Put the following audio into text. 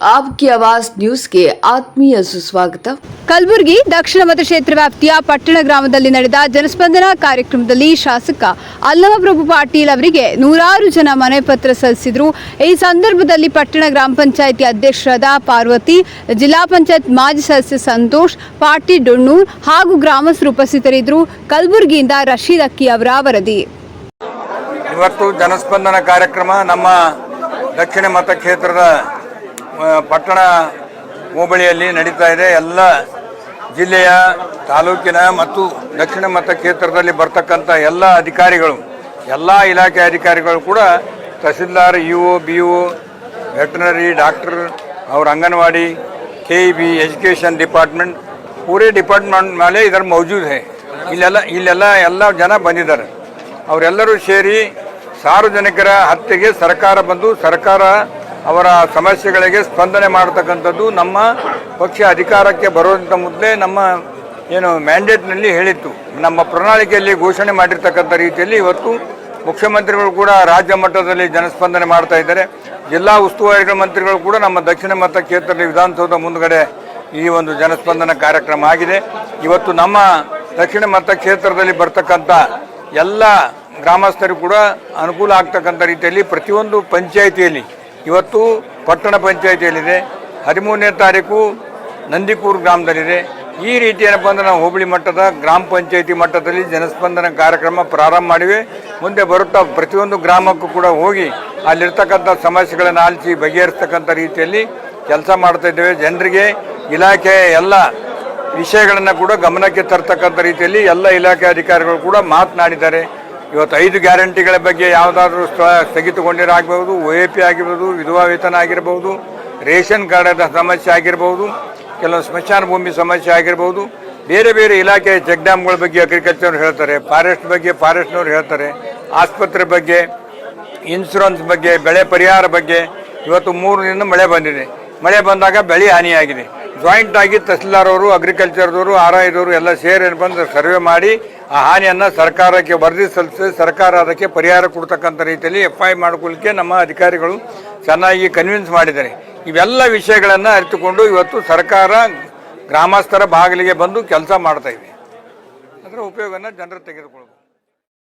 ಆಪ್ಕಿ ಆವಾಸ್ ನ್ಯೂಸ್ಗೆ ಆತ್ಮೀಯ ಸುಸ್ವಾಗತ ಕಲಬುರಗಿ ದಕ್ಷಿಣ ಮತಕ್ಷೇತ್ರ ವ್ಯಾಪ್ತಿಯ ಪಟ್ಟಣ ಗ್ರಾಮದಲ್ಲಿ ನಡೆದ ಜನಸ್ಪಂದನ ಕಾರ್ಯಕ್ರಮದಲ್ಲಿ ಶಾಸಕ ಅಲ್ಲಮಪ್ರಭು ಪಾಟೀಲ್ ಅವರಿಗೆ ನೂರಾರು ಜನ ಮನೆ ಪತ್ರ ಸಲ್ಲಿಸಿದರು. ಈ ಸಂದರ್ಭದಲ್ಲಿ ಪಟ್ಟಣ ಗ್ರಾಮ ಪಂಚಾಯಿತಿ ಅಧ್ಯಕ್ಷರಾದ ಪಾರ್ವತಿ ಜಿಲ್ಲಾ ಪಂಚಾಯತ್ ಮಾಜಿ ಸದಸ್ಯ ಸಂತೋಷ್ ಪಾಟೀಲ್ ಡೊಣ್ಣೂರ್ ಹಾಗೂ ಗ್ರಾಮಸ್ಥರು ಉಪಸ್ಥಿತರಿದ್ದರು. ಕಲಬುರಗಿಯಿಂದ ರಶೀದ್ ಅಕ್ಕಿ ಅವರ ವರದಿ. ಇವತ್ತು ಜನಸ್ಪಂದನ ಕಾರ್ಯಕ್ರಮ ನಮ್ಮ ದಕ್ಷಿಣ ಮತಕ್ಷೇತ್ರದ ಪಟ್ಟಣ ಹೋಬಳಿಯಲ್ಲಿ ನಡೀತಾ ಇದೆ. ಎಲ್ಲ ಜಿಲ್ಲೆಯ, ತಾಲೂಕಿನ ಮತ್ತು ದಕ್ಷಿಣ ಮತಕ್ಷೇತ್ರದಲ್ಲಿ ಬರ್ತಕ್ಕಂಥ ಎಲ್ಲ ಅಧಿಕಾರಿಗಳು, ಎಲ್ಲ ಇಲಾಖೆ ಅಧಿಕಾರಿಗಳು ಕೂಡ tahsildar, E O, B O veterinary doctor, ಅವ್ರ anganwadi, K E B, education department, ಪೂರೇ department ಮೇಲೆ ಇದರ ಮೌಜೂದ್ ಹೇ. ಇಲ್ಲೆಲ್ಲ ಇಲ್ಲೆಲ್ಲ ಎಲ್ಲ ಜನ ಬಂದಿದ್ದಾರೆ. ಅವರೆಲ್ಲರೂ ಸೇರಿ ಸಾರ್ವಜನಿಕರ ಹತ್ಯೆಗೆ ಸರ್ಕಾರ ಬಂದು, ಸರ್ಕಾರ ಅವರ ಸಮಸ್ಯೆಗಳಿಗೆ ಸ್ಪಂದನೆ ಮಾಡತಕ್ಕಂಥದ್ದು ನಮ್ಮ ಪಕ್ಷ ಅಧಿಕಾರಕ್ಕೆ ಬರುವಂಥ ಮೊದಲೇ ನಮ್ಮ ಏನು ಮ್ಯಾಂಡೇಟ್ನಲ್ಲಿ ಹೇಳಿತ್ತು. ನಮ್ಮ ಪ್ರಣಾಳಿಕೆಯಲ್ಲಿ ಘೋಷಣೆ ಮಾಡಿರ್ತಕ್ಕಂಥ ರೀತಿಯಲ್ಲಿ ಇವತ್ತು ಮುಖ್ಯಮಂತ್ರಿಗಳು ಕೂಡ ರಾಜ್ಯ ಮಟ್ಟದಲ್ಲಿ ಜನಸ್ಪಂದನೆ ಮಾಡ್ತಾ ಇದ್ದಾರೆ. ಜಿಲ್ಲಾ ಉಸ್ತುವಾರಿಗಳ ಮಂತ್ರಿಗಳು ಕೂಡ ನಮ್ಮ ದಕ್ಷಿಣ ಮತ ಕ್ಷೇತ್ರದ ವಿಧಾನಸೌಧ ಮುಂದಗಡೆ ಈ ಒಂದು ಜನಸ್ಪಂದನ ಕಾರ್ಯಕ್ರಮ ಆಗಿದೆ. ಇವತ್ತು ನಮ್ಮ ದಕ್ಷಿಣ ಮತ ಕ್ಷೇತ್ರದಲ್ಲಿ ಬರ್ತಕ್ಕಂಥ ಎಲ್ಲ ಗ್ರಾಮಸ್ಥರು ಕೂಡ ಅನುಕೂಲ ಆಗ್ತಕ್ಕಂಥ ರೀತಿಯಲ್ಲಿ ಪ್ರತಿಯೊಂದು ಪಂಚಾಯಿತಿಯಲ್ಲಿ ಇವತ್ತು ಪಟ್ಟಣ ಪಂಚಾಯಿತಿಯಲ್ಲಿದೆ. ಹದಿಮೂರನೇ ತಾರೀಕು ನಂದಿಕೂರು ಗ್ರಾಮದಲ್ಲಿದೆ. ಈ ರೀತಿ ಏನಪ್ಪ ಅಂದರೆ ನಾವು ಹೋಬಳಿ ಮಟ್ಟದ ಗ್ರಾಮ ಪಂಚಾಯಿತಿ ಮಟ್ಟದಲ್ಲಿ ಜನಸ್ಪಂದನ ಕಾರ್ಯಕ್ರಮ ಪ್ರಾರಂಭ ಮಾಡಿವೆ. ಮುಂದೆ ಬರುತ್ತಾ ಪ್ರತಿಯೊಂದು ಗ್ರಾಮಕ್ಕೂ ಕೂಡ ಹೋಗಿ ಅಲ್ಲಿರ್ತಕ್ಕಂಥ ಸಮಸ್ಯೆಗಳನ್ನು ಆಲಿಸಿ ಬಗೆಹರಿಸ್ತಕ್ಕಂಥ ರೀತಿಯಲ್ಲಿ ಕೆಲಸ ಮಾಡ್ತಾ ಇದ್ದೇವೆ. ಜನರಿಗೆ ಇಲಾಖೆಯ ಎಲ್ಲ ವಿಷಯಗಳನ್ನು ಕೂಡ ಗಮನಕ್ಕೆ ತರ್ತಕ್ಕಂಥ ರೀತಿಯಲ್ಲಿ ಎಲ್ಲ ಇಲಾಖೆ ಅಧಿಕಾರಿಗಳು ಕೂಡ ಮಾತನಾಡಿದ್ದಾರೆ. ಇವತ್ತು ಐದು ಗ್ಯಾರಂಟಿಗಳ ಬಗ್ಗೆ ಯಾವುದಾದ್ರೂ ಸ್ಥಗಿತಗೊಂಡಿರಾಗಬಹುದು ಒ ಎ ಪಿ ಆಗಿರ್ಬೋದು, ವಿಧವಾ ವೇತನ ಆಗಿರ್ಬೋದು, ರೇಷನ್ ಕಾರ್ಡದ ಸಮಸ್ಯೆ ಆಗಿರ್ಬೋದು, ಕೆಲವು ಸ್ಮಶಾನ ಭೂಮಿ ಸಮಸ್ಯೆ ಆಗಿರ್ಬೋದು, ಬೇರೆ ಬೇರೆ ಇಲಾಖೆಯ ಚೆಕ್ ಡ್ಯಾಮ್ಗಳ ಬಗ್ಗೆ ಅಗ್ರಿಕಲ್ಚರ್ ಹೇಳ್ತಾರೆ ಫಾರೆಸ್ಟ್ ಬಗ್ಗೆ ಫಾರೆಸ್ಟ್ನವ್ರು ಹೇಳ್ತಾರೆ, ಆಸ್ಪತ್ರೆ ಬಗ್ಗೆ ಇನ್ಶೂರೆನ್ಸ್ ಬಗ್ಗೆ, ಬೆಳೆ ಪರಿಹಾರ ಬಗ್ಗೆ. ಇವತ್ತು ಮೂರು ದಿನ ಮಳೆ ಬಂದಿದೆ. ಮಳೆ ಬಂದಾಗ ಬೆಳೆ ಹಾನಿಯಾಗಿದೆ. ಜಾಯಿಂಟ್ ಆಗಿ ತಹಸೀಲ್ದಾರ್ ಅವರು ಅಗ್ರಿಕಲ್ಚರ್ದವರು ಆರ್ ಐದವರು ಎಲ್ಲ ಸೇರಿ ಬಂದು ಸರ್ವೆ ಮಾಡಿ ಆ ಹಾನಿಯನ್ನು ಸರ್ಕಾರಕ್ಕೆ ವರದಿ ಸಲ್ಲಿಸಿ, ಸರ್ಕಾರ ಅದಕ್ಕೆ ಪರಿಹಾರ ಕೊಡ್ತಕ್ಕಂಥ ರೀತಿಯಲ್ಲಿ ಎಫ್ ಐ ಮಾಡ್ಕೊಳ್ಳಿಕ್ಕೆ ನಮ್ಮ ಅಧಿಕಾರಿಗಳು ಚೆನ್ನಾಗಿ ಕನ್ವಿನ್ಸ್ ಮಾಡಿದ್ದಾರೆ. ಇವೆಲ್ಲ ವಿಷಯಗಳನ್ನು ಅರಿತುಕೊಂಡು ಇವತ್ತು ಸರ್ಕಾರ ಗ್ರಾಮಸ್ಥರ ಬಾಗಿಲಿಗೆ ಬಂದು ಕೆಲಸ ಮಾಡ್ತಾ ಇದೆ. ಅದರ ಉಪಯೋಗನ ಜನರು ತೆಗೆದುಕೊಳ್ಬೇಕು.